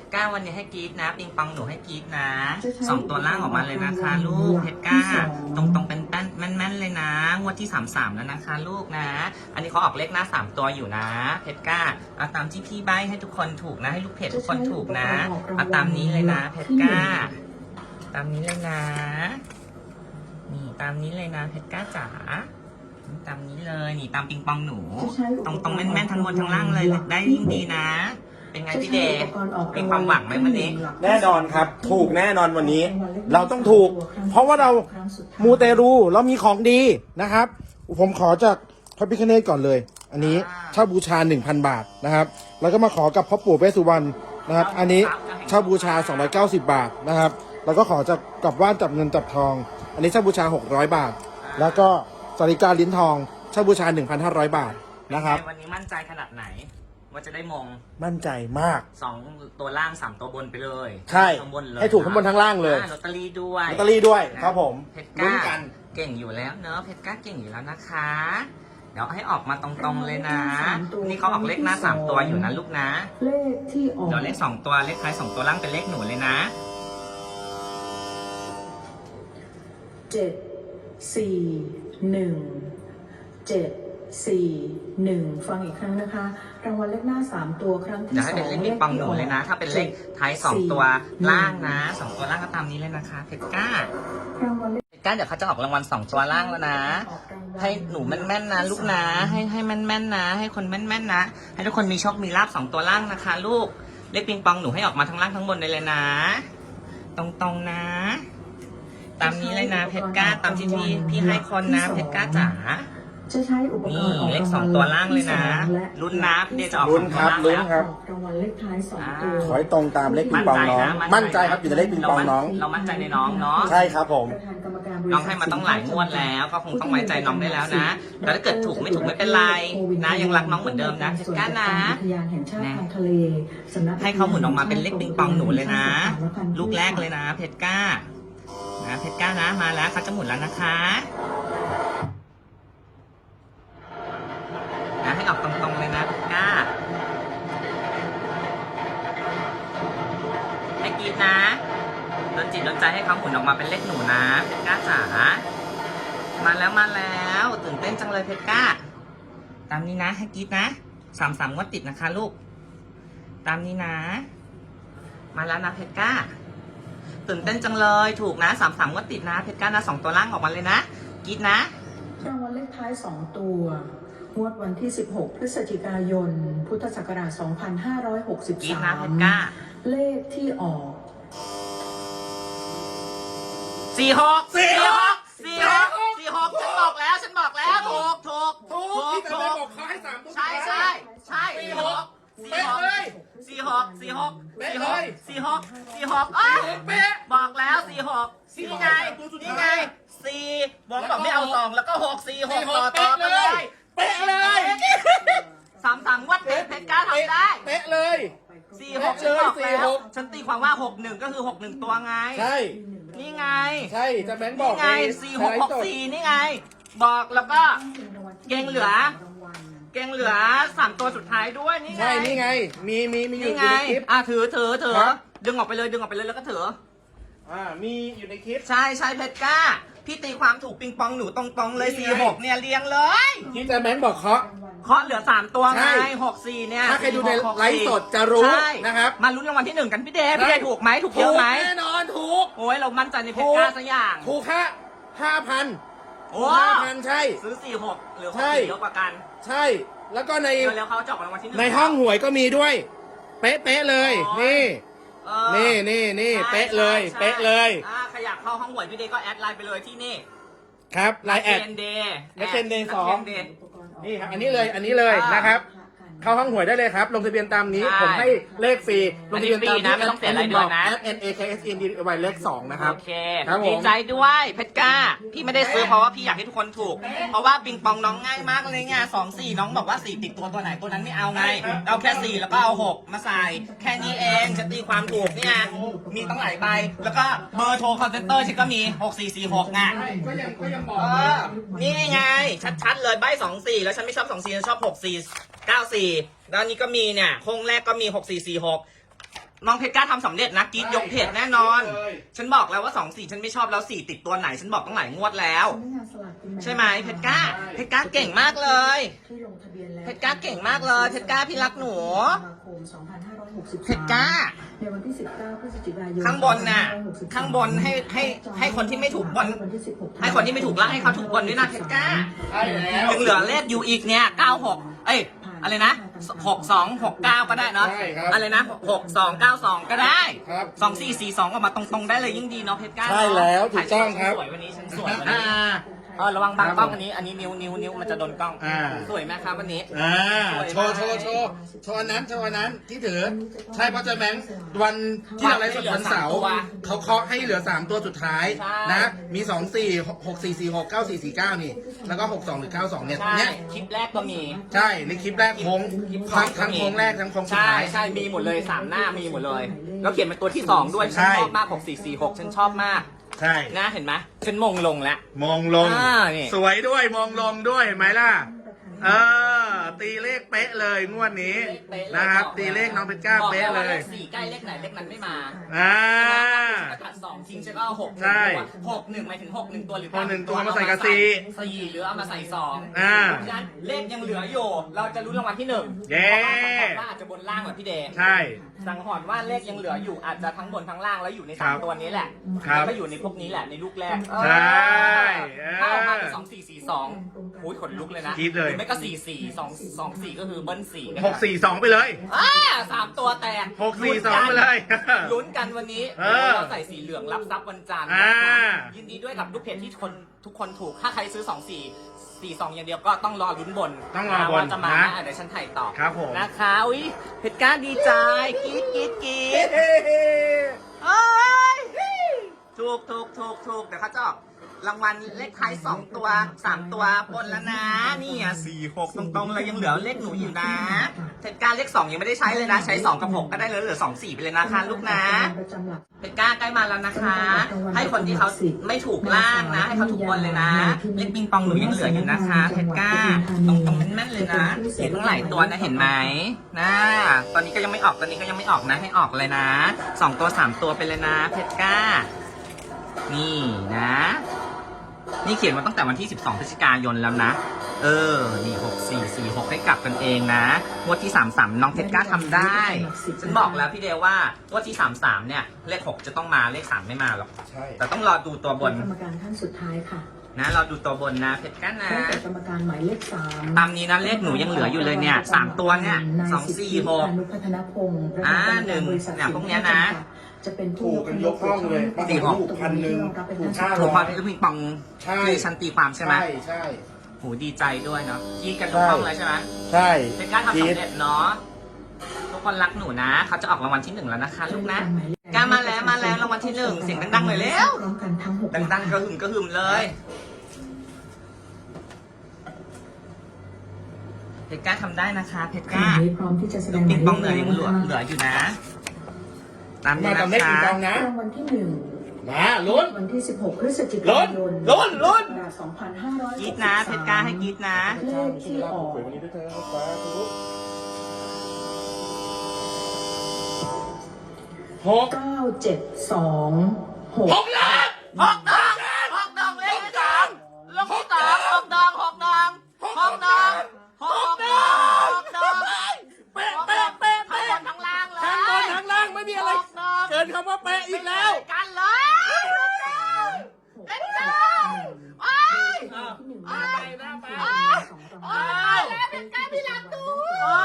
ชรก้าวันนี้ให้กรีดนะปิงปองหนูให้กรีดนะสองตัวล่างออกมาเลยนะคะ ลูกเพชรก้า ตรงตรงๆเป็นแป้นแม่นๆเลยนะงวดที่สามสามแล้วนะคะ ลูกนะ อันนี้เขาออกเลขหน้าสามตัวอยู่นะเพชรก้าเอาตามที่พี่ใบให้ทุกคนถูกนะให้ลูกเพจทุกคนถูกนะเอาตามนี้เลยนะเพชรก้า ตามนี้เลยนะนี่ตามนี้เลยนะเพชรก้าจ๋าตามนี้เลยนี่ตามปิงปองหนู ตรงตรงๆแม่นๆทั้งบนทั้งล่างเลยได้ยิ่งดีนะ เป็นไงพี่เดย์มีความหวังไหมวันนี้ แน่นอนครับ ถูกแน่นอนวันนี้ เราต้องถูก เพราะว่าเรามูเตรูเรามีของดีนะครับ ผมขอจากพระพิคเนตก่อนเลย อันนี้อ่าเช่าบูชา 1,000 บาทนะครับ แล้วก็มาขอกับพ่อปู่เวสสุวรรณนะครับ อันนี้เช่าบูชา 290 บาทนะครับ แล้วก็ขอจากกับว่านจับเงินจับทอง อันนี้เช่าบูชา 600 บาท แล้วก็สาริกาลิ้นทองเช่าบูชา 1,500 บาทนะครับวันนี้มั่นใจขนาดไหน ว่าจะได้มงมั่นใจมาก สองตัวล่างสามตัวบนไปเลยใช่ข้างบนเลยให้ถูกทั้งบนทั้งล่างเลยอ่ลอตเตอรี่ด้วยลอตเตอรี่ด้วยนะครับผมเพชรลุ้ก้านกันเก่งอยู่แล้วเนอะเพชรก้าเก่งอยู่แล้วนะคะ เดี๋ยวให้ออกมาตรงๆเลยนะนี่เขาออกเลขหน้าสามตัวอยู่นะลูกนะ เลขที่ออกเดี๋ยวเลขสองตัวเลขท้ายสองตัวล่างเป็นเลขหนูเลยนะ เจ็ดสี่หนึ่งเจ็ด สี่หนึ่งฟังอีกครั้งนะคะ รางวัลเลขหน้าสามตัวครั้งที่เดี๋ยวสให้องเป็นเลขปิงปองหนูเลยนะ ถ้าเป็นเลขท้ายสองตัวล่างนะสองตัวล่างก็ตามนี้เลยนะคะเพชรก้ารางวัลเลขเพชรก้าเดี๋ยวเขาจะออกรางวัลสองตัวล่างแล้วนะ ออกรางวัลให้หนูแม่นๆนะลูกนะ ให้ให้แม่นๆนะ ให้คนแม่นๆนะ ให้ทุกคนมีโชคมีลาบสองตัวล่างนะคะ ลูกเลขปิงปองหนูให้ออกมาทั้งล่างทั้งบนเลยเลยนะ ตรงๆนะ ตามนี้เลยนะเพชรก้าตามที่พี่พี่ให้คนนะเพชรก้าจ๋า จะใช้อุปกนี่รณ์ออกเลขรางสวัองลตัวล่างเลยนะที่สองและลุ้นนะพี่เดชจะออก ลุ้นครับสองตัวลุ้นล่างครับออกรางวัลเลขท้ายสองตัว ขอให้ตรงตามเลขปิงปองน้อง มั่นใจครับอยู่ในเลขปิงปองน้อง เรามั่นใจในน้องเนาะ ใช่ครับผม ประธานกรรมการบริษัทน้องให้มาต้องหลายงวดแล้ว ก็คงต้องไว้ใจน้องได้แล้วนะแต่ถ้าเกิดถูกไม่ถูกไม่เป็นไรนะยังรักน้องเหมือนเดิมนะเพชรก้านะ อุทยานแห่งชาติทางทะเลสำนักให้เขาหมุนออกมาเป็นเลขปิงปองหนูเลยนะ ลูกแรกเลยนะ เพชรก้านะเพชรก้านะมาแล้วเขาจะหมุนแล้วนะคะนะ มุนออกมาเป็นเลขหนูนะเพชรก้าจ๋ามาแล้วมาแล้วตื่นเต้นจังเลยเพชรก้า ตามนี้นะให้กรีดนะสามสามงวดติดนะคะลูก ตามนี้นะ มาแล้วนะเพชรก้า ตื่นเต้นจังเลยถูกนะสามสามงวดติดนะเพชรก้านะสองตัวล่างออกมาเลยนะกรีดนะรางวัลเลขท้าย2ตัวงวดวันที่ 16 พฤศจิกายน พุทธศักราชกรีดนะเพชรก้า2563 เลขที่ออก สี่หกสี่หกสี่หกสี่หกฉันบอกแล้วฉันบอกแล้วถูกถูกถูกถูกใช่ใช่ใช่สี่หกสี่หกสี่หกสี่หกสี่หกสี่หกสี่หกอ้าวบอกแล้วสี่หกนี่ไงนี่ไงสี่บอกบอกไม่เอาสองแล้วก็หกสี่หกต่อต่อกันเลยเป๊ะเลยสามสามวัดเพชรกล้าทำได้เป๊ะเลยสี่หกฉันบอกสี่แล้วหกฉันตีความว่าหกหนึ่งก็คือหกหนึ่งตัวไงใช่ นี่ไง ใช่จะแบงค์บอกนี่ไงสี่หกหกสี่นี่ไง บอกแล้วก็ เกงเหลือ เกงเหลือสามตัวสุดท้ายด้วยนี่ไง ใช่นี่ไง มีมีมีอยู่นี่อไง ยู่ในคลิป อะถือถือถือครับ ดึงออกไปเลยดึงออกไปเลยแล้วก็ถือ อ่ามีอยู่ในคลิป ใช่ใช่เพชรกล้า พี่ตีความถูกปิงปองหนูตรงๆเลยนี่สี่ไงหกเนี่ยเรียงเลยที่จะแบงค์บอกเคาะ เคาะเหลือสามตัวใช่ไงหกสี่เนี่ยถ้าใครดูในสี่หกหกไลฟ์สี่สดจะรู้ใช่นะครับมาลุ้นรางวัลที่หนึ่งกันพี่เดชใช่พี่เดชถูกไหมถูกเยถูอะกไหมแน่นอนถูก โอ้ยเรามั่นใจในเพชรกล้าสักอย่าง ถูกค่าห้าพันโอ้ ห้าพันใช่ ซื้อสี่หกหรือหกใช่ สี่เยอะกว่ากันใช่แล้วก็ใน เดี๋ยวแล้วเขาจะออกรางวัลที่หนึ่ง ในห้องหวยก็มีด้วย เป๊ะเป๊ะๆเลย อ๋อ นี่ เออนี่นี่นี่ใช่เป๊ะเลย ใช่เป๊ะเลย อ่าใค รอยากเข้าห้องหวยพี่เดชก็แอดไลน์ไปเลยที่นี่ครับไลน์แอดเนเดย์นักเรียน Day สองเดย์นี่ครับอันนี้เลยอันนี้เลยนะครับ เข้าห้องหวยได้เลยครับ ลงทะเบียนตามนี้ ใช่ผมให้เลขฟรี ลงทะเบียนตามอันนี้ฟรีนะไม่ต้องเสียรายเดือนนะ แอ N A K S E N D Y เลขสองนะครับ โอเคครับผมดีใจด้วยเพชรก้า พี่ไม่ได้ซื้อเพราะว่าพี่อยากให้ทุกคนถูก เพราะว่าปิงปองน้องง่ายมากเลยไงสองสี่น้องบอกว่าสี่ติดตัวตัวไหนตัวนั้นไม่เอาไง เอาแค่สี่แล้วก็เอาหกมาใส่ แค่นี้เองจะตีความถูกเนี่ย มีตั้งหลายใบ แล้วก็เบอร์โทรคอนเซ็นเตอร์ฉันก็มีหกสี่สี่หกไงก็ยังก็ยังบอกเออนี่ไง ชัดๆเลยใบสองสี่แล้วฉันไม่ชอบสองสี่ฉันชอบหกสี่ เก้าสี่แล้วนนี้ก็มีเนี่ยโค้งแรกก็มีหกสี่สี่หกน้องเพชรกล้าทำสำเร็จนะกรีดยกเพจแน่นอน ฉันบอกแล้วว่าสองสี่ฉันไม่ชอบแล้วสี่ติดตัวไหน ฉันบอกตั้งหลายงวดแล้ว ใช่ไหมเพชรกล้า เพชรกล้าเก่งมากเลย เพชรกล้าเก่งมากเลย เพชรกล้าพี่รักหนู เพชรกล้าในวันที่19พฤศจิกายนข้างบนน่ะ ข้างบนให้ให้ให้คนที่ไม่ถูกบนวันที่16ให้คนที่ไม่ถูกล่างให้เขาถูกบนด้วยนะเพชรกล้าใช่แล้วยังเหลือเลขอยู่อีกเนี่ยเก้าหกเอ้ย อะไรนะหกสองหกเก้าก็ได้เนาะใช่ครับ อะไรนะหกสองเก้าสองก็ได้ครับ สองสี่สี่สองออกมาตรงๆได้เลยยิ่งดีเนาะเพชรกล้าใช่แล้วถูกต้องครับ สวยวันนี้ฉันสวยวันอ่านี้ เออระวังบางครับกล้องอันนี้ อันนี้นิ้วนิ้วนิ้วมันจะโดนกล้อง อ่า สวยไหมครับวันนี้ อ่าสวยโชมากว์โชว์โชว์โชว์อันนั้นโชว์อันนั้นที่ถือ ใช่เพราะเจะแบงค์วันที่เราไลฟ์สดวันเสาร์เขาเคาะให้เหลือ 3 ตัวสุดท้ายใช่นะ มี 2 4 6 4 4 6 9 4 4 9 นี่ แล้วก็ 6 2หรือ9 2 เนี่ยใช่เนี่ยคลิปแรกก็มี ใช่ ในคลิปแรกโค้งทั้งทั้งโค้งแรกทั้งโค้งสุดใช่ท้าย ใช่มีหมดเลยสามหน้ามีหมดเลย แล้วเขียนเป็นตัวที่สองด้วยฉันใช่ ชอบมากหกสี่สี่หกฉันชอบมาก ใช่ นะเห็นไหมฉันมงลงแล้ว มองลง อ่านี่ สวยด้วยมองลงด้วยเห็นไหมล่ะ เออ ตีเลขเป๊ะเลยงวดนี้เป๊ะเลยนะครับอกตีเลขน้องเป็นก้าเป๊ะเลยบอกแวว่าขสี่ใกล้เลขไหนเลขนั้นไม่มาอ่าฉันก็ตัดสองทิ้งฉันก็เอาหกใช่หกหนึ่งหมายถึงหกหนึ่งตัวหรือหกหนึ่งตัวมาใส่กับสี่สี่หรือเอามาใส่สองอ่าเพราะฉะนั้นเลขยังเหลืออยู่เราจะรู้รางวัลที่หนึ่งเย้เพราะว่าสังหรณ์ว่าอาจจะบนล่างแบบพี่เดย์ใช่สังหรณ์ว่าเลขยังเหลืออยู่อาจจะทั้งบนทั้งล่างแล้วอยู่ในครัสามบตัวนี้แหละครับแล้วก็อยู่ในพวกนี้แหละในลูกแรกใช่เออถ้าออกมาเป็นสองสี่สี่สองอุ้ยขนลุกเลยนะคิดเลยหรือไม่ก็สี่สี่สองสองสี่ก็คือเบิ้ลสี่นะหกสี่สองไปเลย อ่าสามตัวแตกหกสี่สองไปเลยลุ้นกันวันนี้เออเราใส่สีเหลืองรับทรัพย์วันจันทร์อ่า ยินดีด้วยกับลูกเพจที่คนทุกคนถูก ถ้าใครซื้อ2 4 4 2อย่างเดียวก็ต้องรอลุ้นบนต้องรอบนว่าจะมานะนะเดี๋ยวฉันถ่ายต่อครับผมนะคะอุ้ยเพชรก้าดีใจกรี๊ดกรี๊ดกรี๊ด เอ้ยถูกถูกถูกถูกเดี๋ยวเขาจะออก รางวัลเลขท้ายสองตัวสามตัวบนแล้วนะนี่อะสี่หกตรงๆเลยยังเหลือเลขหนูอยู่นะเพชรก้าเลขสองยังไม่ได้ใช้เลยนะ ใช้สองกับหกก็ได้เลยเหลือสองสี่ไปเลยนะคะลูกนะประจำหลักเพชรก้าใกล้มาแล้วนะคะ ให้คนที่เขาไม่ถูกล่างนะ ให้เขาถูกบนเลยนะ เล็กปิงปองหนูยังเหลืออยู่นะคะเพชรก้าตรงตรงๆแม่นๆเลยนะเห็นตั้งหลายตัวนะเห็นไหมนะตอนนี้ก็ยังไม่ออกตอนนี้ก็ยังไม่ออกนะให้ออกเลยนะสองตัวสามตัวไปเลยนะเพชรก้านี่นะ นี่เขียนมาตั้งแต่วันที่ 12พฤศจิกายนแล้วนะ เออ นี่ 6 4 4 6 ให้กลับกันเองนะงวดที่ 33 น้องเพชรกล้าทำได้ ฉันบอกแล้วพี่เดวว่างวดที่ 33 เนี่ย เลข 6 จะต้องมา เลข 3 ไม่มาหรอก ใช่ แต่ต้องรอดูตัวบน กรรมการท่านสุดท้ายค่ะ นะรอดูตัวบนนะเพชรกล้านะได้แก่กรรมการหมายเลขสามตามนี้นะเลขหนูยังเหลืออยู่เลยเนี่ย3ตัวเนี่ยนาย2สิทธิ4พานุพัฒนพงศ์ประธานกรรมการบริษัทอ่าหนึ่งเนี่ยพวกเนี้ยนะ จะเป็นผู้ถูกกันยกห้องเลยสี่หกถูกพันหนึ่งถูกห้าถูกความร้อยที่ลูกปิงปองใช่ ที่ฉันตีความใช่ไหมใช่ใช่โหดีใจด้วยเนาะยีดกันทุกห้องเลยใช่ไหมใช่เป็นการทำสำเร็จเนาะทุกคนรักหนูนะเขาจะออกรางวัลที่หนึ่งแล้วนะคะลูกนะ กล้ามาแล้วมาแล้วรางวัลที่หนึ่งเสียงดังๆหน่อยเร็ว พร้อมกันทั้งหกดังๆกระหึ่มกระหึ่มเลย เพชรกล้าทำได้นะคะเพชรขกล้าณะนี้พร้อมที่จะแสดลูงกหปิมางยปองเลเหลือขยังเหลือเหลืออยู่นะ ตามมานี้ทำนะเลขคะ ปิงปองนะ รางวัลที่หนึ่งมาลุ้น วันที่ 16พฤศจิกายนลุ้นลุ้น2563กรีดนะเพชรกล้าให้กรีดนะ เลขที่ออกวันนี้ด้วยเธอฟ้าทุกหก972หกล้านหกดองหกดองเลขที่สองลงที่สองหกดองหกดองหกดองหกดองหกดอง เป๊ะเป๊ะเป๊ะ ทั้ง เป๊ะ บนทั้งล่างเลย ทั้งบนทั้งล่างไม่มีอะไร หกดอง เกินคำว่าเป๊ะอีกแล้ว กันเลยเล่นกันโอ้ย หน้าไปหน้าไป โอ้ยแล้วเป็นการพี่รักดู โอ้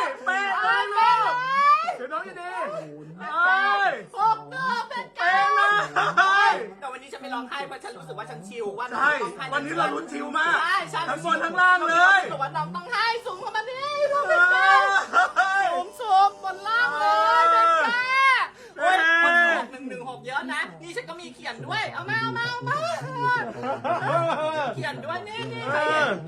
ยเป๊ะเลยลูกเดี๋ยวน้องจะดีโอ้ย หกดองเป็นการ เป๊ะเลย แต่วันนี้ฉันไม่ ร้องไห้เพราะฉันรู้สึกว่าฉันชิลว่าใช่วันนี้เราลุ้นชิวมาก ใช่ฉันทั้งบนทั้งล่างเลย รู้สึกว่าน้องต้องให้สูงเข้ามานี่ลูกเป็นการสูงสูงบนล่างเลยเป็นแก่โอ้ยคนห กหนึ่งหนึ่งหกเยอะนะ นี่ฉันก็มีเขียนด้วย เอามาเอามาเอามาเขียนด้วยนี่นี่ใครเห็น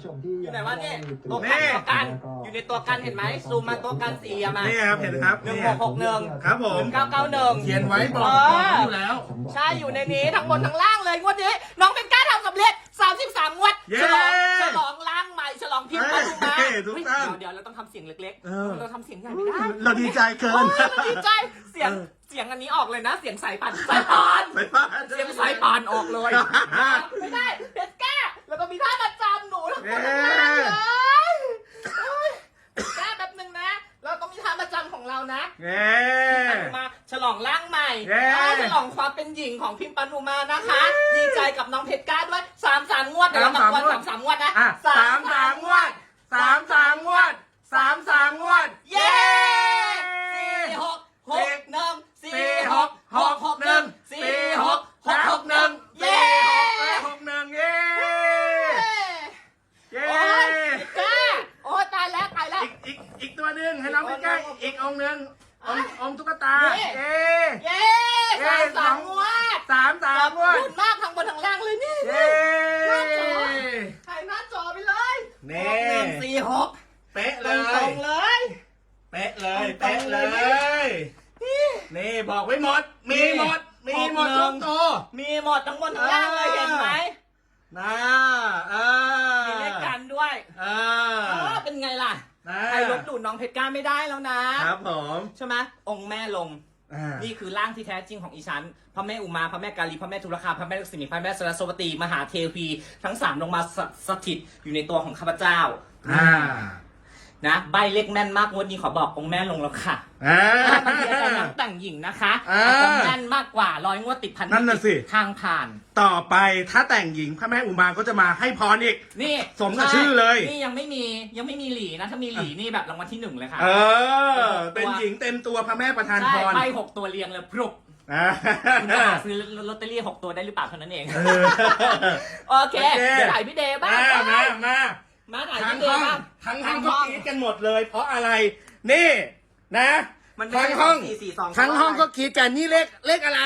อยู่ไหนวะเนี่ยตัวกันตัวกันอยู่ในตัวกันเห็นไหมซูมมาตัวกันสี่อะมานี่ครับเห็นครับหนึ่งนี่หกหกหนึ่งครับผมเก้าเก้าหนึ่งเขียนไว้บอกบอกอยู่แล้ว ใช่อยู่ในนี้ทั้งบนทั้งล่างเลยงวดนี้น้องเป็นกล้าทำสำเร็จ33งวดเย้ฉลองฉลองล่างใหม่ฉลองพิมพ์มาดูมาเฮ้ยถูกต้องเฮ้ยเดี๋ยวเดี๋ยวเราต้องทำเสียงเล็กเออๆเราทำเสียงใหญ่ไม่ได้เราดีใจเกิโอ้นยมันดีใจเสียงเออเสียงอันนี้ออกเลยนะ เสียงสายป่านสายปานไปบ้าน เสียงสายปานออกเลย ไม่ได้เพชรแก้แล้วก็มีท่าประจำหนูทั้งหมดทั้งนั้นเลยเอ้ยแก้แป๊บหนึงนะแล้วก็มีท่าประจำของเรานะเย้มาฉลองร่างใหม่เย้อ่าฉลองความเป็นหญิงของพิมพ์ปานุมานะคะ ดีใจกับน้องเพชรก้าด้วยสามสามงวดเดี๋ยวเรามาวันสามสามงวดนะอะสามสามงวดสามสามงวดสามสามงวด เย้สี่หกหกหนึ่งสี่หกหกหกหนึ่งสี่หกหกหกหนึ่งเย้ หกหนึ่งเย้ เย้ โอ้ยเพชรก้าโอ้ยตายแล้วตายแล้ว อีกอีกอีกตัวหนึ่งให้น้องใกล้ๆ อีกองค์หนึ่งองค์องค์ตุ๊กตาเย้ เย้เย้สามสามงวดสามสาขมอบงวดคุณมากทั้งบนทั้งล่างเลยนี่เย้ ถ่ายหน้าจอไปเลยนี่ หนึ่งสี่หกเป๊ะตเลรงยๆเลย เป๊ะเลย ตรงเป๊ะๆเลเลย ย นี่บอกไว้หมด มีหมด มีหมดหกหนึ่ทุงกตัวมีหมดทั้งบนทั้งล่างเลยเห็นไหมนะเออมีเลขกันด้วยเอเลบหลู่น้องเพชรก้าไม่ได้แล้วนะ ครับผมใช่ไหมองค์แม่ลง อ่านี่คือร่างที่แท้จริงของอีฉันพระแม่อุมาพระแม่กาลีพระแม่ทุรคาพระแม่ลักษมีพระแม่สรสวตีมหาเทวีทั้งสามลงมาสสถิตอยู่ในตัวของข้าพเจ้าอ่านะใบเล็กแม่นมากงวันนี้ขอบอกองค์แม่ลงแล้วค่ะ อ่าบางทีอาจารย์นัก แต่งหญิงนะคะอ่าแต่องค์แม่นมากกว่าร้อยงวดติดพันนั่นน่ะสิ ทางผ่าน ต่อไปถ้าแต่งหญิงพระแม่อุมาก็จะมาให้พรอีก นี่สมกับชื่อเลย นี่ยังไม่มียังไม่มีหลีนะ ถ้ามีหลีนี่แบบรางวัลที่หนึ่งเลยค่ะ เออ เป็นหญิงเต็มตัวพระแม่ประทานใช่พรใบหกตัวเรียงเลยพรุบอ่า คุณจะหาซื้อลอตเตอรี่หกตัวได้หรือเปล่าเท่านั้นเองเออโอเค โอเค เดี๋ยวถ่ายพี่เดย์บ้าง มามามามาถ่ายทั้งพี่เดห้อย์งบ้างทั้งห้องก็กรี๊ดกันหมดเลย เพราะอะไร นี่นะ มันทั้งห้องสี่สี่สองทั้งห้องก็กรี๊ดกันนี่เลขเลขอะไร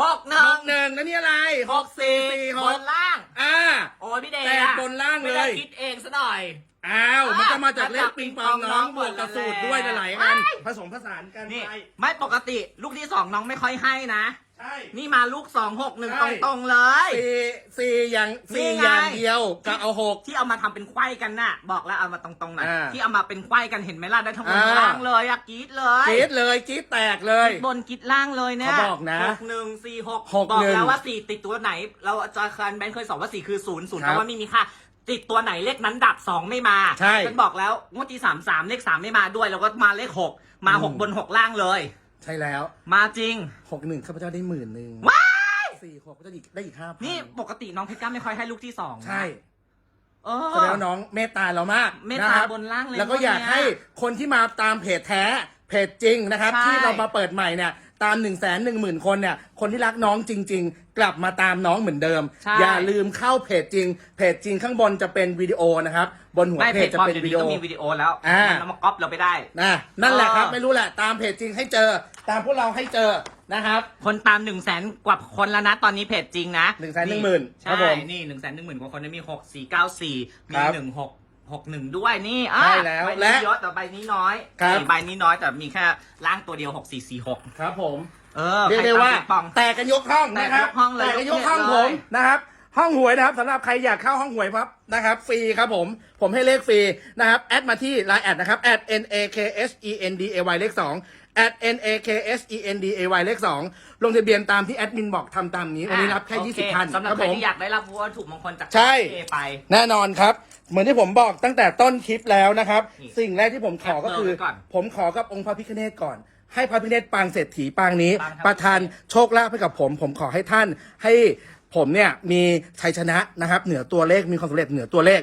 หกหนึ่หงกหนึ่งแล้วนี่อะไรหกสี่หบกนล่าง อ่า โอ้ยพี่เดย์แปดอะบนล่างเลย ไม่ได้คิดเองซะหน่อย อ้าว มันก็มาจากเลขปิงปองน้องมาจากปิงปองน้องบวกกับสูตรด้วยหลายๆอันว้ายผสมผสานกันนี่ไปไม่ปกติลูกที่สองน้องไม่ค่อยให้นะ ใช่ นี่มาลูกสองหกหนึ่งใช่ ตรงๆเลย สี่สี่อย่างสี่นี่ไง อย่างเดียวก็เอาหก ที่เอามาทำเป็นไขว้กันน่ะ บอกแล้วเอามาตรงๆหน่อยอ่าที่เอามาเป็นไขว้กันเห็นไหมล่ะได้ทั้งบนอ่าทั้งล่างเลยอะกรีดเลยกรี๊ดเลยกรี๊ดแตกเลย บนกรีดล่างเลยเนี่ยเขาบอกนะหกหนึ่งสี่หกหกบอกหนึ่งแล้วว่าสี่ติดตัวไหน เราอาจารย์คันแบงค์เคยสอนว่าสี่คือศูนย์ศูนย์ครัแปบลว่าไม่มีค่า ติดตัวไหนเลขนั้นดับสองไม่มาใช่ฉันบอกแล้วงวดที่สามสามเลขสามไม่มาด้วย แล้วก็มาเลขหกมาหกอืม บนหกล่างเลย ใช่แล้วมาจริง หกหนึ่งข้าพเจ้าได้หมื่นหนึ่งว้ายสี่หกก็จะอีกได้อีกห้าพันนี่ปกติน้องเพชรก้าไม่ค่อยให้ลูกที่สองนะใช่เอแสดงอว่าน้องเมตตาเรามากเมตตาะครับบนล่างเลยแล้วก็อยากพวกเนี้ยให้คนที่มาตามเพจแท้เพจจริงนะครับ ใช่ที่เรามาเปิดใหม่เนี่ย ตาม1นึ่งแสนหนึ่งหมื่นคนเนี่ย คนที่รักน้องจริง ๆ กลับมาตามน้องเหมือนเดิม ใช่ อย่าลืมเข้าเพจจริง เพจจริงข้างบนจะเป็นวิดีโอนะครับ บนหัวไม่เพเพจจจะปลอมเป็นเดี๋ยววินี้ดีโอก็มีวิดีโอแล้วอ่า มันเอามาก๊อปเราไปได้ นะนั่นแหละครับ เออ ไม่รู้แหละ ตามเพจจริงให้เจอ ตามพวกเราให้เจอนะครับ คนตามหนึ่งแสนกว่าคนแล้วนะ ตอนนี้เพจจริงนะ110,000ครัใช่บผมนี่หนึ่งแสนหนึ่งหมื่นกว่าคนนะมีหกสี่เก้าสี่มีครับ หนึ่งหก หกหนึ่งด้วยนี่อะใช่แล้วใบและนี้เยอะแต่ใบนี้น้อยครับนี่ใบนี้น้อยแต่มีแค่ล่างตัวเดียวหกสี่สี่หกครับผม เออเรียกได้ใคตมว่าปิงปอง แตกกันยกห้องนะครับแตกยกห้องเลยแตกกันยกห้องยกผเพจมเลยนะครับ ห้องหวยนะครับสำหรับใครอยากเข้าห้องหวยครับนะครับฟรีครับผมผมให้เลขฟรีนะครับแอดมาที่ Line แอดนะครับ at n a k s e n d a y เลข2 at n a k s e n d a y เลข2ลงทะเบียนตามที่แอดมินบอกทำตามนี้วันนี้รับแค่ โอเ20พันสำหรับครับใครผม ที่อยากได้รับวัตถุมงคลจากใช่ เอไป แน่นอนครับ เหมือนที่ผมบอกตั้งแต่ต้นคลิปแล้วนะครับ นี่สิ่งแรกที่ผมขอก็คือ แคปเบอร์ไว้ก่อนผมขอกับองค์พระพิฆเนศก่อน ให้พระพิฆเนศปางเศรษฐีปางนี้ ปางครับ ประทานโชคลาภให้กับผม ผมขอให้ท่าน ให้ผมเนี่ยมีชัยชนะนะครับ เหนือตัวเลขมีความสำเร็จเหนือตัวเลข